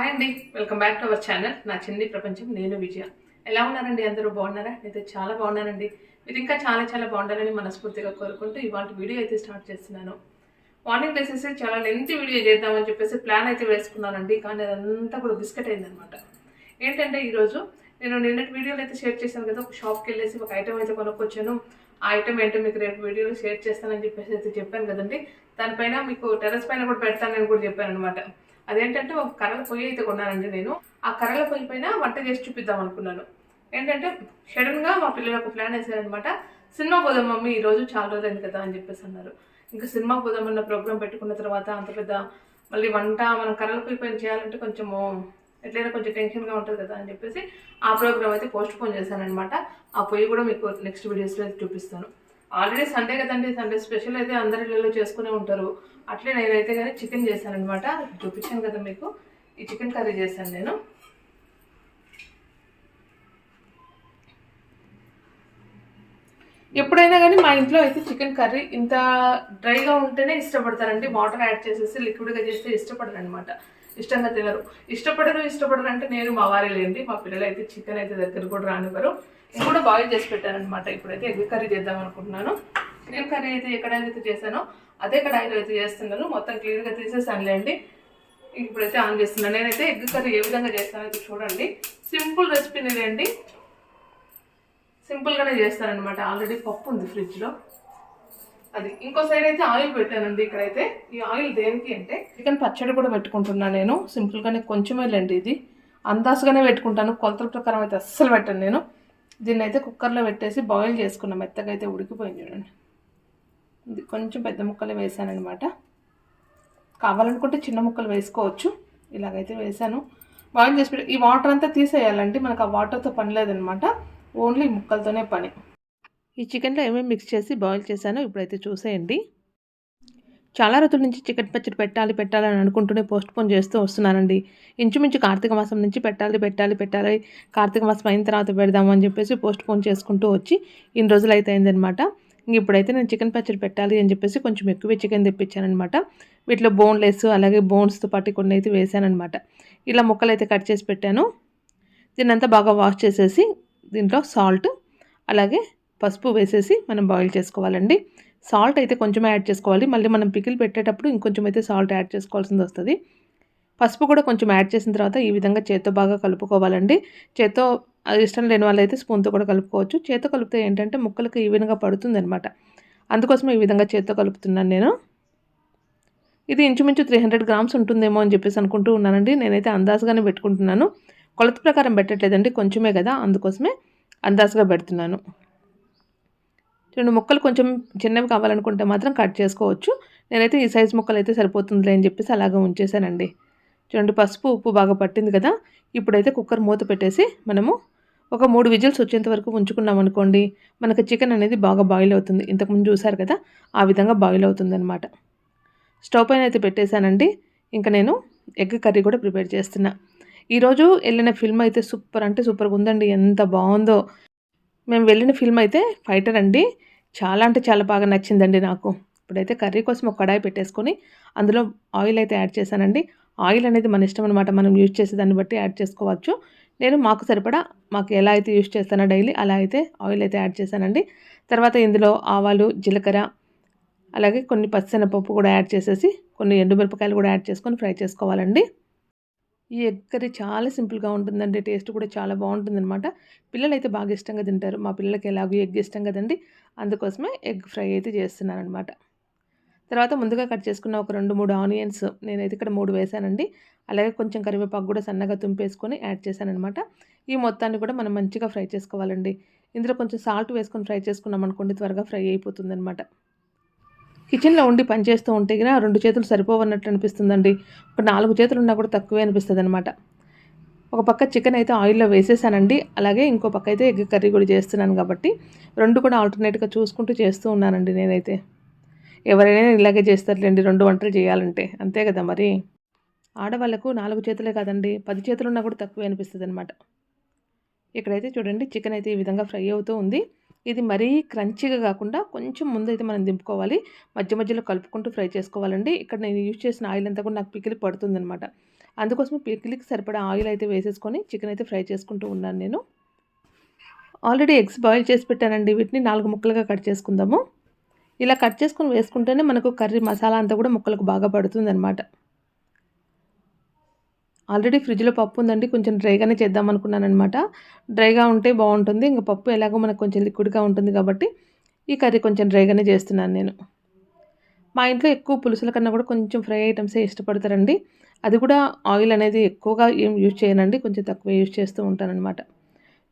Hi అండి welcome back to our channel నా చిన్ని ప్రపంచం నేను విజయ. ఎలా ఉన్నారండి అందరూ? బాగున్నారా? నేనైతే చాలా బాగున్నానండి. మీరు ఇంకా చాలా చాలా బాగుండాలని మనస్ఫూర్తిగా కోరుకుంటూ ఇవాళ వీడియో అయితే స్టార్ట్ చేస్తున్నాను. మార్నింగ్ లేసేసి చాలా లెంత్ వీడియో చేద్దామని చెప్పేసి ప్లాన్ అయితే వేసుకున్నానండి. కానీ అదంతా కూడా బిస్కెట్ అయిందనమాట ఏంటంటే ఈరోజు నేను నిన్నటి వీడియోలో అయితే షేర్ చేశాను కదా. ఒక షాప్కి వెళ్ళేసి ఒక ఐటమ్ అయితే కొనుక్కొచ్చాను. ఆ ఐటమ్ ఏంటో మీకు రేపు వీడియోలో షేర్ చేస్తానని చెప్పేసి అయితే చెప్పాను కదండి. దానిపైన మీకు టెర్రస్ పైన కూడా పెడతానని కూడా చెప్పాను అనమాట అదేంటంటే ఒక కర్రల పొయ్యి అయితే కొన్నానండి నేను. ఆ కర్రల పొయ్యి పైన వంట చేసి చూపిద్దాం అనుకున్నాను. ఏంటంటే సడన్గా మా పిల్లలు ఒక ప్లాన్ వేసారనమాట సినిమా పోదాం మమ్మీ ఈ రోజు చాలా రోజులు అయింది కదా అని చెప్పేసి అన్నారు. ఇంకా సినిమా పోదామన్న ప్రోగ్రామ్ పెట్టుకున్న తర్వాత అంత పెద్ద మళ్ళీ వంట మనం కర్రల పొయ్యి పైన చేయాలంటే కొంచెము ఎట్లయినా కొంచెం టెన్షన్గా ఉంటుంది కదా అని చెప్పేసి ఆ ప్రోగ్రామ్ అయితే పోస్ట్ పోన్ చేశానమాట ఆ పొయ్యి కూడా మీకు నెక్స్ట్ వీడియోస్లో అయితే చూపిస్తాను. ఆల్రెడీ సండే కదండి సండే స్పెషల్ అయితే అందరి ఇళ్ళలో చేసుకునే ఉంటారు. అట్లే నేనైతే కానీ చికెన్ చేశానమాట చూపించాను కదా మీకు. ఈ చికెన్ కర్రీ చేశాను నేను. ఎప్పుడైనా కానీ మా ఇంట్లో అయితే చికెన్ కర్రీ ఇంత డ్రైగా ఉంటేనే ఇష్టపడతారండి. వాటర్ యాడ్ చేసేసి లిక్విడ్గా చేస్తే ఇష్టపడరు అనమాట ఇష్టంగా తినరు. ఇష్టపడరు ఇష్టపడరు అంటే నేను మా వారే లేండి. మా పిల్లలు అయితే చికెన్ అయితే దగ్గర కూడా రానివ్వరు. నేను కూడా బాయిల్ చేసి పెట్టానమాట ఇప్పుడైతే ఎగ్ కర్రీ చేద్దాం అనుకుంటున్నాను. చికెన్ కర్రీ అయితే ఎక్కడైతే చేశానో అదే కడాయిలో అయితే చేస్తున్నాను. మొత్తం క్లియర్గా తీసేసానులేండి ఇప్పుడైతే ఆన్ చేస్తున్నాను. నేనైతే ఎగ్ కర్రీ ఏ విధంగా చేస్తానో చూడండి. సింపుల్ రెసిపీని లేండి. సింపుల్గానే చేస్తానన్నమాట. ఆల్రెడీ పప్పు ఉంది ఫ్రిడ్జ్లో అది ఇంకో సైడ్ అయితే ఆయిల్ పెట్టానండి ఇక్కడైతే. ఈ ఆయిల్ దేనికి అంటే చికెన్ పచ్చడి కూడా పెట్టుకుంటున్నాను నేను. సింపుల్గానే కొంచెమే లేండి ఇది. అందాసుగానే పెట్టుకుంటాను. కొలతల ప్రకారం అయితే అస్సలు పెట్టాను నేను. దీన్ని అయితే కుక్కర్లో పెట్టేసి బాయిల్ చేసుకున్నాం మెత్తగా అయితే ఉడికిపోయింది చూడండి. ఇది కొంచెం పెద్ద ముక్కలు వేసానమాట కావాలనుకుంటే చిన్న ముక్కలు వేసుకోవచ్చు. ఇలాగైతే వేసాను. బాయిల్ చేసి ఈ వాటర్ అంతా తీసేయాలంటే మనకు ఆ వాటర్తో పని లేదనమాట ఓన్లీ ముక్కలతోనే పని. ఈ చికెన్లో ఏమేమి మిక్స్ చేసి బాయిల్ చేశానో ఇప్పుడైతే చూసేయండి. చాలా రోజుల నుంచి చికెన్ పచ్చడి పెట్టాలి పెట్టాలని అనుకుంటూనే పోస్ట్ పోన్ చేస్తూ వస్తున్నానండి. ఇంచుమించు కార్తీక మాసం నుంచి పెట్టాలి పెట్టాలి పెట్టాలి. కార్తీక మాసం అయిన తర్వాత పెడదాము అని చెప్పేసి పోస్ట్ పోన్ చేసుకుంటూ వచ్చి ఇన్ని రోజులు అయితే అయిందనమాట ఇంక ఇప్పుడైతే నేను చికెన్ పచ్చడి పెట్టాలి అని చెప్పేసి కొంచెం ఎక్కువ చికెన్ తెప్పించానమాట వీటిలో బోన్లెస్ అలాగే బోన్స్తో పాటు కొన్ని అయితే వేసానమాట ఇలా ముక్కలు అయితే కట్ చేసి పెట్టాను. దీన్నంతా బాగా వాష్ చేసేసి దీంట్లో సాల్ట్ అలాగే పసుపు వేసేసి మనం బాయిల్ చేసుకోవాలండి. సాల్ట్ అయితే కొంచెం యాడ్ చేసుకోవాలి. మళ్ళీ మనం పికిల్ పెట్టేటప్పుడు ఇంకొంచెం అయితే సాల్ట్ యాడ్ చేసుకోవాల్సింది వస్తుంది. పసుపు కూడా కొంచెం యాడ్ చేసిన తర్వాత ఈ విధంగా చేత్తో బాగా కలుపుకోవాలండి. చేత్తో అది ఇష్టం లేని వాళ్ళు అయితే స్పూన్తో కూడా కలుపుకోవచ్చు. చేత్తో కలిపితే ఏంటంటే ముక్కలకు ఈవెన్గా పడుతుంది అనమాట అందుకోసం ఈ విధంగా చేత్తో కలుపుతున్నాను నేను. ఇది ఇంచుమించు త్రీ హండ్రెడ్ గ్రామ్స్ ఉంటుందేమో అని చెప్పేసి అనుకుంటూ ఉన్నానండి. నేనైతే అందాజుగానే పెట్టుకుంటున్నాను. కొలత ప్రకారం పెట్టట్లేదండి కొంచెమే కదా అందుకోసమే అందాజుగా పెడుతున్నాను. రెండు ముక్కలు కొంచెం చిన్నవి కావాలనుకుంటే మాత్రం కట్ చేసుకోవచ్చు. నేనైతే ఈ సైజ్ ముక్కలు అయితే సరిపోతుందిలే అని చెప్పేసి అలాగే ఉంచేసానండి చూడండి పసుపు ఉప్పు బాగా పట్టింది కదా. ఇప్పుడైతే కుక్కర్ మూత పెట్టేసి మనము ఒక మూడు విజిల్స్ వచ్చేంత వరకు ఉంచుకున్నాం అనుకోండి మనకు చికెన్ అనేది బాగా బాయిల్ అవుతుంది. ఇంతకుముందు చూసారు కదా ఆ విధంగా బాయిల్ అవుతుంది అనమాట స్టవ్ పైన అయితే పెట్టేశానండి. ఇంకా నేను ఎగ్ కర్రీ కూడా ప్రిపేర్ చేస్తున్నా. ఈరోజు వెళ్ళిన ఫిల్మ్ అయితే సూపర్ అంటే సూపర్గా ఉందండి ఎంత బాగుందో. మేము వెళ్ళిన ఫిల్మ్ అయితే ఫైటర్ అండి. చాలా అంటే చాలా బాగా నచ్చిందండి నాకు. ఇప్పుడైతే కర్రీ కోసం ఒక కడాయి పెట్టేసుకొని అందులో ఆయిల్ అయితే యాడ్ చేశానండి. ఆయిల్ అనేది మన ఇష్టం అనమాట మనం యూజ్ చేసే దాన్ని బట్టి యాడ్ చేసుకోవచ్చు. నేను మాకు సరిపడా మాకు ఎలా అయితే యూస్ చేస్తానో డైలీ అలా అయితే ఆయిల్ అయితే యాడ్ చేశానండి. తర్వాత ఇందులో ఆవాలు జీలకర్ర అలాగే కొన్ని పచ్చెనపప్పు కూడా యాడ్ చేసేసి కొన్ని ఎండుమిరపకాయలు కూడా యాడ్ చేసుకొని ఫ్రై చేసుకోవాలండి. ఈ ఎగ్ కర్రీ చాలా సింపుల్గా ఉంటుందండి టేస్ట్ కూడా చాలా బాగుంటుందన్నమాట. పిల్లలు అయితే బాగా ఇష్టంగా తింటారు మా పిల్లలకి ఎలాగో ఎగ్ ఇష్టం కదండి అందుకోసమే ఎగ్ ఫ్రై అయితే చేస్తున్నాను అనమాట తర్వాత ముందుగా కట్ చేసుకున్న ఒక రెండు మూడు ఆనియన్స్ నేనైతే ఇక్కడ మూడు వేసానండి. అలాగే కొంచెం కరివేపాకు కూడా సన్నగా తుంపేసుకొని యాడ్ చేశానమాట ఈ మొత్తాన్ని కూడా మనం మంచిగా ఫ్రై చేసుకోవాలండి. ఇందులో కొంచెం సాల్ట్ వేసుకొని ఫ్రై చేసుకున్నాం అనుకోండి త్వరగా ఫ్రై అయిపోతుంది అనమాట కిచెన్లో ఉండి పనిచేస్తూ ఉంటే కదా రెండు చేతులు సరిపోవన్నట్టు అనిపిస్తుందండి. ఒక నాలుగు చేతులు ఉన్నా కూడా తక్కువే అనిపిస్తుంది అనమాట ఒక పక్క చికెన్ అయితే ఆయిల్లో వేసేసానండి. అలాగే ఇంకో పక్క అయితే ఎగ్ కర్రీ కూడా చేస్తున్నాను కాబట్టి రెండు కూడా ఆల్టర్నేట్గా చూసుకుంటూ చేస్తూ ఉన్నానండి నేనైతే. ఎవరైనా ఇలాగే చేస్తారులేండి రెండు వంటలు చేయాలంటే. అంతే కదా మరి? ఆడవాళ్ళకు నాలుగు చేతులే కాదండి పది చేతులు ఉన్నా కూడా తక్కువే అనిపిస్తుంది అనమాట ఇక్కడైతే చూడండి చికెన్ అయితే ఈ విధంగా ఫ్రై అవుతూ ఉంది. ఇది మరీ క్రంచీగా కాకుండా కొంచెం ముందైతే మనం దింపుకోవాలి. మధ్య మధ్యలో కలుపుకుంటూ ఫ్రై చేసుకోవాలండి. ఇక్కడ నేను యూజ్ చేసిన ఆయిల్ అంతా కూడా నాకు పికిలి పడుతుందనమాట అందుకోసం పికిలికి సరిపడా ఆయిల్ అయితే వేసేసుకొని చికెన్ అయితే ఫ్రై చేసుకుంటూ ఉన్నాను నేను. ఆల్రెడీ ఎగ్స్ బాయిల్ చేసి పెట్టానండి వీటిని నాలుగు ముక్కలుగా కట్ చేసుకుందాము. ఇలా కట్ చేసుకొని వేసుకుంటేనే మనకు కర్రీ మసాలా అంతా కూడా ముక్కలకు బాగా పడుతుంది అనమాట ఆల్రెడీ ఫ్రిడ్జ్లో పప్పు ఉందండి కొంచెం డ్రైగానే చేద్దాం అనుకున్నానమాట అనమాట డ్రైగా ఉంటే బాగుంటుంది ఇంకా పప్పు ఎలాగో మనకు కొంచెం లిక్విడ్గా ఉంటుంది కాబట్టి ఈ కర్రీ కొంచెం డ్రైగానే చేస్తున్నాను నేను. మా ఇంట్లో ఎక్కువ పులుసుల కన్నా కూడా కొంచెం ఫ్రై ఐటమ్సే ఇష్టపడతారండి. అది కూడా ఆయిల్ అనేది ఎక్కువగా ఏం యూజ్ చేయనండి కొంచెం తక్కువ యూజ్ చేస్తూ ఉంటానన్నమాట.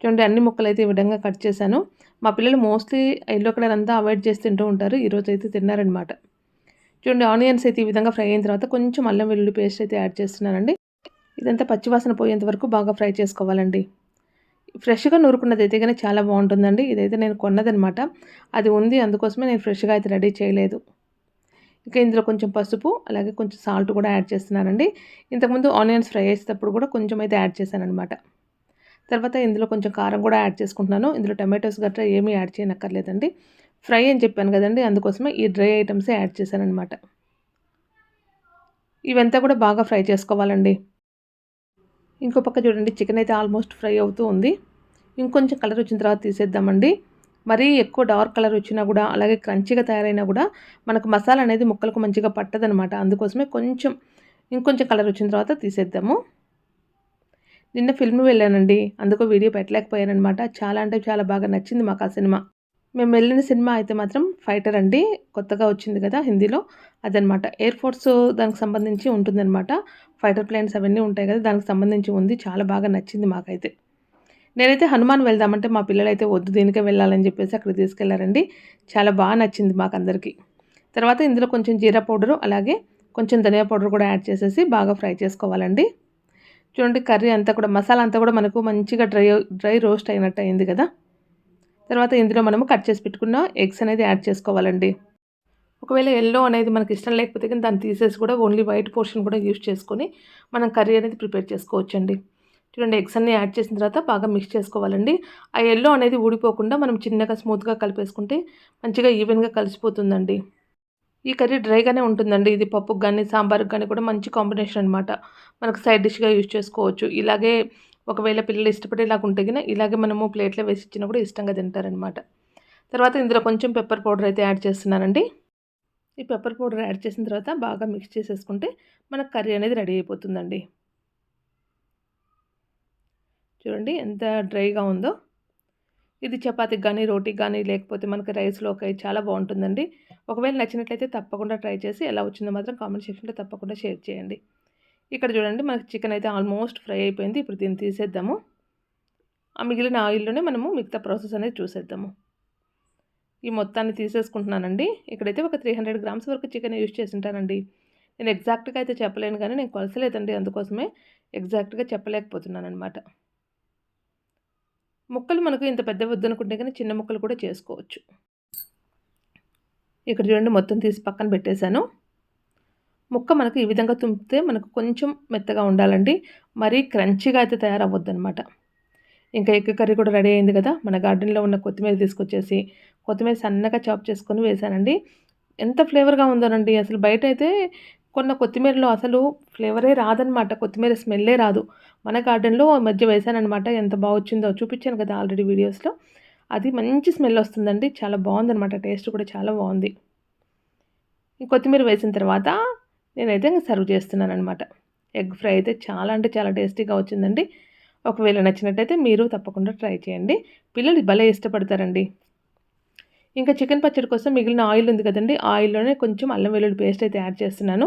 చూడండి అన్ని ముక్కలు అయితే ఈ విధంగా కట్ చేశాను. మా పిల్లలు మోస్ట్లీ ఎల్లో కలర్ అంతా అవాయిడ్ చేసి తింటూ ఉంటారు. ఈరోజు అయితే తిన్నారనమాట చూడండి ఆనియన్స్ అయితే ఈ విధంగా ఫ్రై అయిన తర్వాత కొంచెం అల్లం వెల్లుల్లి పేస్ట్ అయితే యాడ్ చేస్తున్నానండి. ఇదంతా పచ్చివాసన పోయేంత వరకు బాగా ఫ్రై చేసుకోవాలండి. ఫ్రెష్గా నూరుకున్నది అయితే కానీ చాలా బాగుంటుందండి. ఇదైతే నేను కొన్నదనమాట అది ఉంది అందుకోసమే నేను ఫ్రెష్గా అయితే రెడీ చేయలేదు. ఇంకా ఇందులో కొంచెం పసుపు అలాగే కొంచెం సాల్ట్ కూడా యాడ్ చేస్తున్నానండి. ఇంతకుముందు ఆనియన్స్ ఫ్రై చేసేటప్పుడు కూడా కొంచెం అయితే యాడ్ చేశానమాట తర్వాత ఇందులో కొంచెం కారం కూడా యాడ్ చేసుకుంటున్నాను. ఇందులో టమాటోస్ గట్రా ఏమీ యాడ్ చేయనక్కర్లేదండి. ఫ్రై అని చెప్పాను కదండి అందుకోసమే ఈ డ్రై ఐటమ్సే యాడ్ చేశానమాట అనమాట ఇవంతా కూడా బాగా ఫ్రై చేసుకోవాలండి. ఇంకో పక్క చూడండి చికెన్ అయితే ఆల్మోస్ట్ ఫ్రై అవుతూ ఉంది. ఇంకొంచెం కలర్ వచ్చిన తర్వాత తీసేద్దామండి. మరీ ఎక్కువ డార్క్ కలర్ వచ్చినా కూడా అలాగే క్రంచిగా తయారైనా కూడా మనకు మసాలా అనేది ముక్కలకు మంచిగా పట్టదనమాట అందుకోసమే కొంచెం ఇంకొంచెం కలర్ వచ్చిన తర్వాత తీసేద్దాము. నిన్న ఫిల్మ్ వెళ్ళానండి. అందుకు వీడియో పెట్టలేకపోయానమాట చాలా అంటే చాలా బాగా నచ్చింది మాకు ఆ సినిమా. మేము వెళ్ళిన సినిమా అయితే మాత్రం ఫైటర్ అండి. కొత్తగా వచ్చింది కదా హిందీలో. అదనమాట ఎయిర్ ఫోర్స్ దానికి సంబంధించి ఉంటుందన్నమాట. ఫైటర్ ప్లేన్స్ అవన్నీ ఉంటాయి కదా దానికి సంబంధించి ఉంది. చాలా బాగా నచ్చింది మాకైతే. నేనైతే హనుమాన్ వెళ్దామంటే మా పిల్లలైతే వద్దు దీనికే వెళ్ళాలని చెప్పేసి అక్కడ తీసుకెళ్ళారండి. చాలా బాగా నచ్చింది మాకు అందరికీ. తర్వాత ఇందులో కొంచెం జీరా పౌడరు అలాగే కొంచెం ధనియా పౌడర్ కూడా యాడ్ చేసేసి బాగా ఫ్రై చేసుకోవాలండి. చూడండి కర్రీ అంతా కూడా మసాలా అంతా కూడా మనకు మంచిగా డ్రై డ్రై రోస్ట్ అయినట్టు అయింది కదా. తర్వాత ఇందులో మనము కట్ చేసి పెట్టుకున్న ఎగ్స్ అనేది యాడ్ చేసుకోవాలండి. ఒకవేళ ఎల్లో అనేది మనకి ఇష్టం లేకపోతే కానీ దాన్ని తీసేసి కూడా ఓన్లీ వైట్ పోర్షన్ కూడా యూస్ చేసుకొని మనం కర్రీ అనేది ప్రిపేర్ చేసుకోవచ్చండి. చూడండి ఎగ్స్ అన్ని యాడ్ చేసిన తర్వాత బాగా మిక్స్ చేసుకోవాలండి. ఆ ఎల్లో అనేది ఊడిపోకుండా మనం చిన్నగా స్మూత్గా కలిపేసుకుంటే మంచిగా ఈవెన్గా కలిసిపోతుందండి. ఈ కర్రీ డ్రైగానే ఉంటుందండి. ఇది పప్పుకు కానీ సాంబార్కి కానీ కూడా మంచి కాంబినేషన్ అనమాట మనకు సైడ్ డిష్గా యూజ్ చేసుకోవచ్చు. ఇలాగే ఒకవేళ పిల్లలు ఇష్టపడేలాగా ఉంటే కనుక ఇలాగే మనము ప్లేట్లో వేసి ఇచ్చినా కూడా ఇష్టంగా తింటారనమాట తర్వాత ఇందులో కొంచెం పెప్పర్ పౌడర్ అయితే యాడ్ చేస్తున్నానండి. ఈ పెప్పర్ పౌడర్ యాడ్ చేసిన తర్వాత బాగా మిక్స్ చేసేసుకుంటే మనకు కర్రీ అనేది రెడీ అయిపోతుందండి. చూడండి ఎంత డ్రైగా ఉందో. ఇది చపాతీకి కానీ రోటీకి కానీ లేకపోతే మనకి రైస్లోకి చాలా బాగుంటుందండి. ఒకవేళ నచ్చినట్లయితే తప్పకుండా ట్రై చేసి ఎలా వచ్చిందో మాత్రం కామెంట్ సెక్షన్లో తప్పకుండా షేర్ చేయండి. ఇక్కడ చూడండి మనకి చికెన్ అయితే ఆల్మోస్ట్ ఫ్రై అయిపోయింది. ఇప్పుడు దీన్ని తీసేద్దాము. ఆ మిగిలిన ఆయిల్లోనే మనము మిగతా ప్రాసెస్ అనేది చూసేద్దాము. ఈ మొత్తాన్ని తీసేసుకుంటున్నానండి. ఇక్కడైతే ఒక త్రీ హండ్రెడ్ గ్రామ్స్ వరకు చికెన్ యూజ్ చేసి ఉంటానండి నేను ఎగ్జాక్ట్గా అయితే చెప్పలేను కానీ నేను కొలసలేదండి. అందుకోసమే ఎగ్జాక్ట్గా చెప్పలేకపోతున్నాను అనమాట ముక్కలు మనకు ఇంత పెద్ద వద్దనుకుంటే కానీ చిన్న ముక్కలు కూడా చేసుకోవచ్చు. ఇక్కడ చూడండి మొత్తం తీసి పక్కన పెట్టేశాను. ముక్క మనకు ఈ విధంగా తుంపితే మనకు కొంచెం మెత్తగా ఉండాలండి. మరీ క్రంచిగా అయితే తయారవ్వద్దు అనమాట ఇంకా ఎగ్ కర్రీ కూడా రెడీ అయింది కదా. మన గార్డెన్లో ఉన్న కొత్తిమీర తీసుకొచ్చేసి కొత్తిమీర సన్నగా చాప్ చేసుకొని వేశానండి. ఎంత ఫ్లేవర్గా ఉందోనండి. అసలు బయట అయితే కొన్న కొత్తిమీరలో అసలు ఫ్లేవరే రాదనమాట కొత్తిమీర స్మెల్లే రాదు. మన గార్డెన్లో మధ్య వేసానమాట ఎంత బాగొచ్చిందో చూపించాను కదా ఆల్రెడీ వీడియోస్లో. అది మంచి స్మెల్ వస్తుందండి. చాలా బాగుందనమాట టేస్ట్ కూడా చాలా బాగుంది. ఈ కొత్తిమీర వేసిన తర్వాత నేనైతే ఇంకా సర్వ్ చేస్తున్నాను అనమాట ఎగ్ ఫ్రై అయితే చాలా అంటే చాలా టేస్టీగా వచ్చిందండి. ఒకవేళ నచ్చినట్టయితే మీరు తప్పకుండా ట్రై చేయండి. పిల్లలు భలే ఇష్టపడతారండి. ఇంకా చికెన్ పచ్చడి కోసం మిగిలిన ఆయిల్ ఉంది కదండి ఆయిల్లోనే కొంచెం అల్లం వెల్లుల్లి పేస్ట్ అయితే యాడ్ చేస్తున్నాను.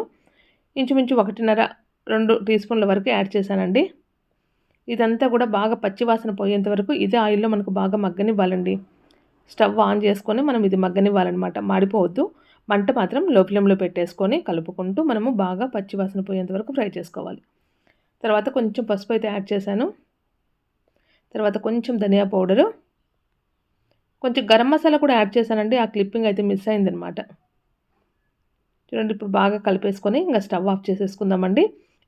ఇంచుమించు ఒకటిన్నర రెండు టీ స్పూన్ల వరకు యాడ్ చేశానండి. ఇదంతా కూడా బాగా పచ్చివాసన పోయేంత వరకు ఇదే ఆయిల్లో మనకు బాగా మగ్గనివ్వాలండి. స్టవ్ ఆన్ చేసుకొని మనం ఇది మగ్గనివ్వాలన్నమాట మాడిపోవద్దు. మంట మాత్రం లోపలంలో పెట్టేసుకొని కలుపుకుంటూ మనము బాగా పచ్చివాసన పోయేంత వరకు ఫ్రై చేసుకోవాలి. తర్వాత కొంచెం పసుపు అయితే యాడ్ చేశాను. తర్వాత కొంచెం ధనియా పౌడరు కొంచెం గరం మసాలా కూడా యాడ్ చేశానండి. ఆ క్లిప్పింగ్ అయితే మిస్ అయిందనమాట. చూడండి ఇప్పుడు బాగా కలిపేసుకొని ఇంకా స్టవ్ ఆఫ్ చేసేసుకుందామండి.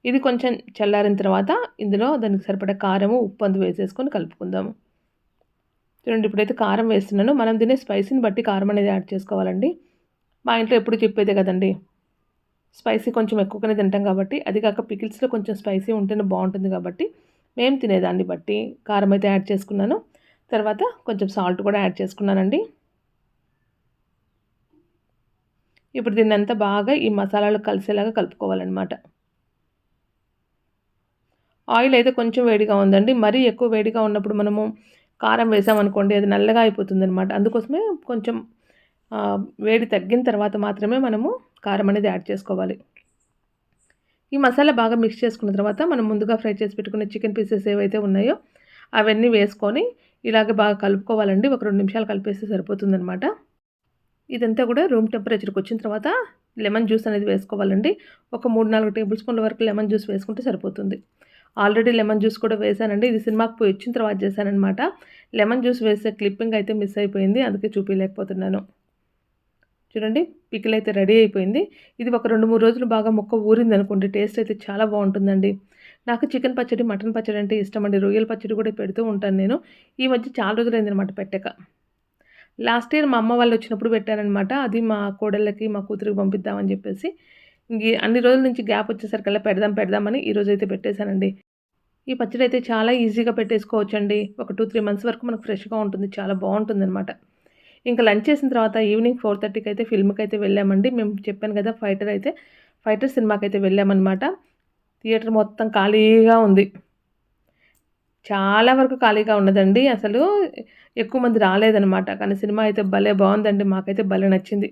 ఇది కొంచెం చల్లారిన తర్వాత ఇందులో దానికి సరిపడే కారము ఉప్పు అందు వేసేసుకొని కలుపుకుందాము. చూడండి ఇప్పుడైతే కారం వేస్తున్నాను. మనం తినే స్పైసీని బట్టి కారం అనేది యాడ్ చేసుకోవాలండి. మా ఇంట్లో ఎప్పుడు చెప్పేదే కదండి. స్పైసీ కొంచెం ఎక్కువగానే తింటాం కాబట్టి అది కాక పికిల్స్లో కొంచెం స్పైసీ ఉంటేనే బాగుంటుంది కాబట్టి మేము తినేదాన్ని బట్టి కారం అయితే యాడ్ చేసుకున్నాను. తర్వాత కొంచెం సాల్ట్ కూడా యాడ్ చేసుకున్నానండి. ఇప్పుడు దీన్ని అంతా బాగా ఈ మసాలాలు కలిసేలాగా కలుపుకోవాలన్నమాట. ఆయిల్ అయితే కొంచెం వేడిగా ఉందండి. మరీ ఎక్కువ వేడిగా ఉన్నప్పుడు మనము కారం వేసామనుకోండి అది నల్లగా అయిపోతుంది అనమాట అందుకోసమే కొంచెం వేడి తగ్గిన తర్వాత మాత్రమే మనము కారం అనేది యాడ్ చేసుకోవాలి. ఈ మసాలా బాగా మిక్స్ చేసుకున్న తర్వాత మనం ముందుగా ఫ్రై చేసి పెట్టుకున్న చికెన్ పీసెస్ ఏవైతే ఉన్నాయో అవన్నీ వేసుకొని ఇలాగే బాగా కలుపుకోవాలండి. ఒక రెండు నిమిషాలు కలిపేస్తే సరిపోతుందనమాట ఇదంతా కూడా రూమ్ టెంపరేచర్కి వచ్చిన తర్వాత లెమన్ జ్యూస్ అనేది వేసుకోవాలండి. ఒక మూడు నాలుగు టేబుల్ స్పూన్ల వరకు లెమన్ జ్యూస్ వేసుకుంటే సరిపోతుంది. ఆల్రెడీ లెమన్ జ్యూస్ కూడా వేసానండి. ఇది సినిమాకి పోయి వచ్చిన తర్వాత చేశానమాట లెమన్ జ్యూస్ వేసే క్లిప్పింగ్ అయితే మిస్ అయిపోయింది. అందుకే చూపించలేకపోతున్నాను చూడండి పికిల్ అయితే రెడీ అయిపోయింది. ఇది ఒక రెండు మూడు రోజులు బాగా మొక్క ఊరింది అనుకోండి టేస్ట్ అయితే చాలా బాగుంటుందండి. నాకు చికెన్ పచ్చడి మటన్ పచ్చడి అంటే ఇష్టం అండి రొయ్యల పచ్చడి కూడా పెడుతూ ఉంటాను నేను. ఈ మధ్య చాలా రోజులైంది అనమాట పెట్టక. లాస్ట్ ఇయర్ మా అమ్మ వాళ్ళు వచ్చినప్పుడు పెట్టానమాట అది మా కోడళ్ళకి మా కూతురికి పంపిద్దామని చెప్పేసి. అన్ని రోజుల నుంచి గ్యాప్ వచ్చేసరికల్లా పెడదాం పెడదామని ఈరోజు అయితే పెట్టేశానండి. ఈ పచ్చడి అయితే చాలా ఈజీగా పెట్టేసుకోవచ్చండి. ఒక టూ త్రీ మంత్స్ వరకు మనకు ఫ్రెష్గా ఉంటుంది. చాలా బాగుంటుంది అనమాట ఇంకా లంచ్ చేసిన తర్వాత ఈవినింగ్ ఫోర్ థర్టీకి అయితే ఫిల్మ్కి అయితే వెళ్ళామండి. మేము చెప్పాను కదా ఫైటర్ అయితే ఫైటర్ సినిమాకి అయితే వెళ్ళామన్నమాట. థియేటర్ మొత్తం ఖాళీగా ఉంది. చాలా వరకు ఖాళీగా ఉన్నదండి. అసలు ఎక్కువ మంది రాలేదనమాట కానీ సినిమా అయితే భలే బాగుందండి. మాకైతే భలే నచ్చింది.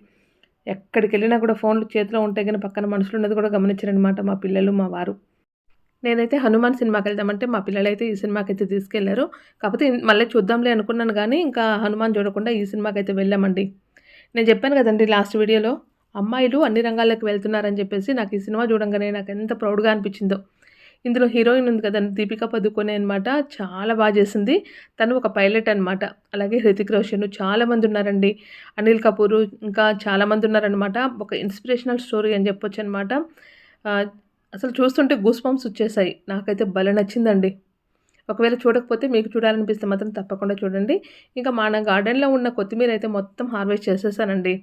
ఎక్కడికి వెళ్ళినా కూడా ఫోన్లు చేతిలో ఉంటే కానీ పక్కన మనుషులు ఉన్నది కూడా గమనించారనమాట మా పిల్లలు మా వారు. నేనైతే హనుమాన్ సినిమాకి వెళ్దామంటే మా పిల్లలైతే ఈ సినిమాకి అయితే తీసుకెళ్ళారు. కాకపోతే మళ్ళీ చూద్దాంలే అనుకున్నాను కానీ ఇంకా హనుమాన్ చూడకుండా ఈ సినిమాకి అయితే వెళ్ళామండి. నేను చెప్పాను కదండి లాస్ట్ వీడియోలో అమ్మాయిలు అన్ని రంగాల్లోకి వెళ్తున్నారని చెప్పేసి నాకు ఈ సినిమా చూడంగానే నాకు ఎంత ప్రౌడ్గా అనిపించిందో. ఇందులో హీరోయిన్ ఉంది కదా దీపికా పదుకొనే అనమాట చాలా బాగా చేసింది. తను ఒక పైలట్ అనమాట అలాగే హృతిక్ రోషన్ చాలామంది ఉన్నారండి. అనిల్ కపూర్ ఇంకా చాలామంది ఉన్నారనమాట ఒక ఇన్స్పిరేషనల్ స్టోరీ అని చెప్పొచ్చు అనమాట అసలు చూస్తుంటే గూస్ పంప్స్ వచ్చేసాయి. నాకైతే భలే నచ్చిందండి. ఒకవేళ చూడకపోతే మీకు చూడాలనిపిస్తే మాత్రం తప్పకుండా చూడండి. ఇంకా మన గార్డెన్లో ఉన్న కొత్తిమీర అయితే మొత్తం హార్వెస్ట్ చేసేసానండి.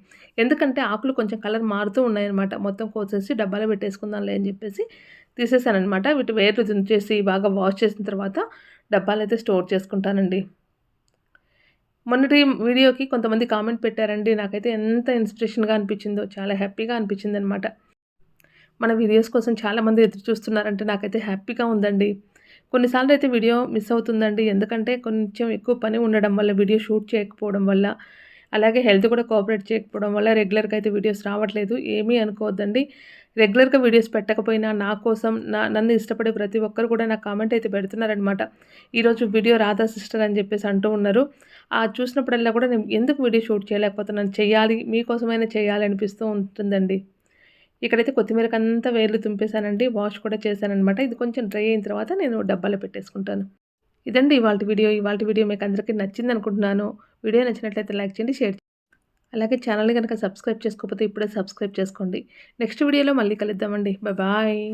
ఎందుకంటే ఆకులు కొంచెం కలర్ మారుతూ ఉన్నాయన్నమాట. మొత్తం కోసేసి డబ్బాలో పెట్టేసుకుందాంలే అని చెప్పేసి తీసేసానమాట వీటి వేర్లు తుంచేసి బాగా వాష్ చేసిన తర్వాత డబ్బాలు అయితే స్టోర్ చేసుకుంటానండి. మొన్నటి వీడియోకి కొంతమంది కామెంట్ పెట్టారండి. నాకైతే ఎంత ఇన్స్పిరేషన్గా అనిపించిందో చాలా హ్యాపీగా అనిపించింది అనమాట మన వీడియోస్ కోసం చాలామంది ఎదురు చూస్తున్నారంటే నాకైతే హ్యాపీగా ఉందండి. కొన్నిసార్లు అయితే వీడియో మిస్ అవుతుందండి. ఎందుకంటే కొంచెం ఎక్కువ పని ఉండడం వల్ల వీడియో షూట్ చేయకపోవడం వల్ల అలాగే హెల్త్ కూడా కోఆపరేట్ చేయకపోవడం వల్ల రెగ్యులర్గా అయితే వీడియోస్ రావట్లేదు. ఏమీ అనుకోవద్దండి. రెగ్యులర్గా వీడియోస్ పెట్టకపోయినా నా కోసం నా నన్ను ఇష్టపడే ప్రతి ఒక్కరు కూడా నా కామెంట్ అయితే పెడుతున్నారనమాట ఈరోజు వీడియో రాధా సిస్టర్ అని చెప్పేసి అంటూ ఉన్నారు. ఆ చూసినప్పుడల్లా కూడా నేను ఎందుకు వీడియో షూట్ చేయలేకపోతున్నాను? చేయాలి మీకోసమైనా చేయాలి అనిపిస్తూ ఉంటుందండి. ఇక్కడైతే కొత్తిమీరకు అంతా వేర్లు తుంపేశానండి వాష్ కూడా చేశానమాట ఇది కొంచెం డ్రై అయిన తర్వాత నేను డబ్బాలో పెట్టేసుకుంటాను. ఇదండి ఇవాళ వీడియో. ఇవాళ వీడియో మీకు అందరికీ నచ్చింది అనుకుంటున్నాను. వీడియో నచ్చినట్లయితే లైక్ చేయండి షేర్ అలాగే ఛానల్ని కనుక సబ్స్క్రైబ్ చేసుకోకపోతే ఇప్పుడే సబ్స్క్రైబ్ చేసుకోండి. నెక్స్ట్ వీడియోలో మళ్ళీ కలుద్దామండి. బాయ్.